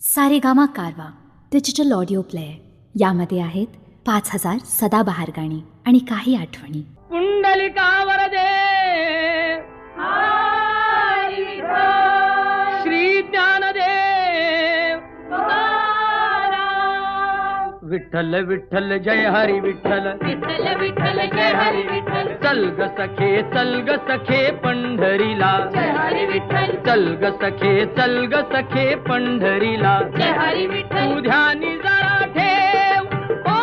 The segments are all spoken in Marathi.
सारेगामा कारवा डिजिटल ऑडिओ प्लेअर यामध्ये आहेत पाच हजार सदाबहार गाणी आणि काही आठवणी. कुंडलिकावर दे श्री ज्ञानदेव. विठ्ठल विठ्ठल जय हरी विठ्ठल. विठ्ठल विठ्ठल जय हरी विठ्ठल. चल ग सखे चल ग सखे पंढरीला. चल ग सखे चल ग सखे पंढरीला. जय हरी विठ्ठल. तू ध्यानी जरा ठेव. ओ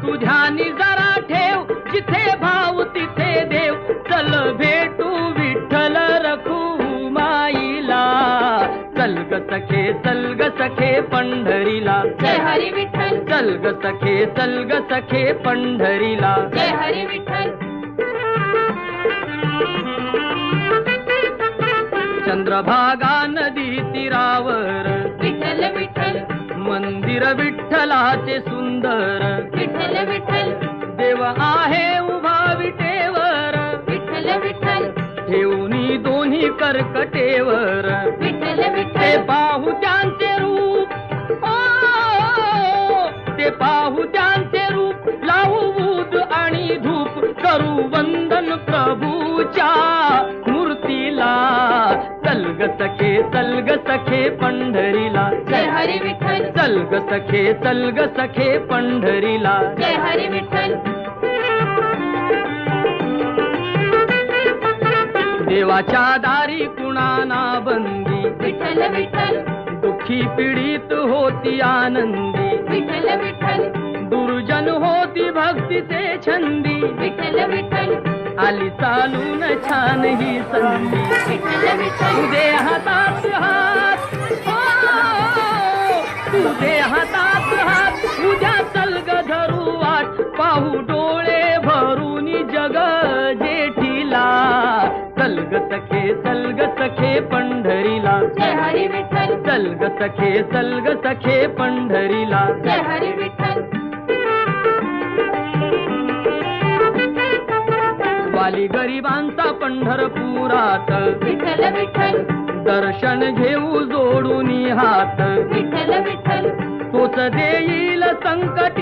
तू ध्यानी जरा ठेव. जिथे भाव तिथे देव. चल भेटू विठ्ठल रखू माईला. चल ग सखे चल ग सखे पंढरीला. जय हरी विठ्ठल. चल ग सखे चल ग सखे पंढरीला. हरी विठ्ठल. चंद्रभागा नदी तीरावर. विठ्ठल विठ्ठल. मंदिर विठ्ठलाचे सुंदर. विठ्ठल विठ्ठल. देव आहे उभा विटेवर. विठ्ठल विठ्ठल. ठेवणी दोन्ही कर्कटेवर. विठ्ठल विठ्ठल. पाहू त्यांचे रूप. ओ, ते पाहू त्यांचे रूप. लावू बूद आणि धूप. करू वंदन ग सखे चल ग सखे पंढरीला. जय हरी विठ्ठल. चल ग सखे चल ग सखे पंढरीला. जय हरी विठ्ठल. देवाच्या दारी कुणाना बंदी. विठ्ठल विठ्ठल. दुःखी पीडित होती आनंदी. विठ्ठल विठ्ठल. दुर्जन होती भक्तीचे छंदी. विठ्ठल विठ्ठल. आली चालून छान ही संधी. तुझे हातात हात ओ, तुझे हातात हात उद्या चल ग धरू वाट पाहू डोळे भरून जग जेठीला. चल ग सखे चल ग सखे पंढरीला. जय हरी विठ्ठल. चल ग सखे चल ग सखे पंढरीला. जय हरी विठ्ठल. वाली गरिबांचा पंढरपुरात. विठ्ठल विठ्ठल. दर्शन घेऊ जोडून हात. विठ्ठल विठ्ठल. तोच देईल संकट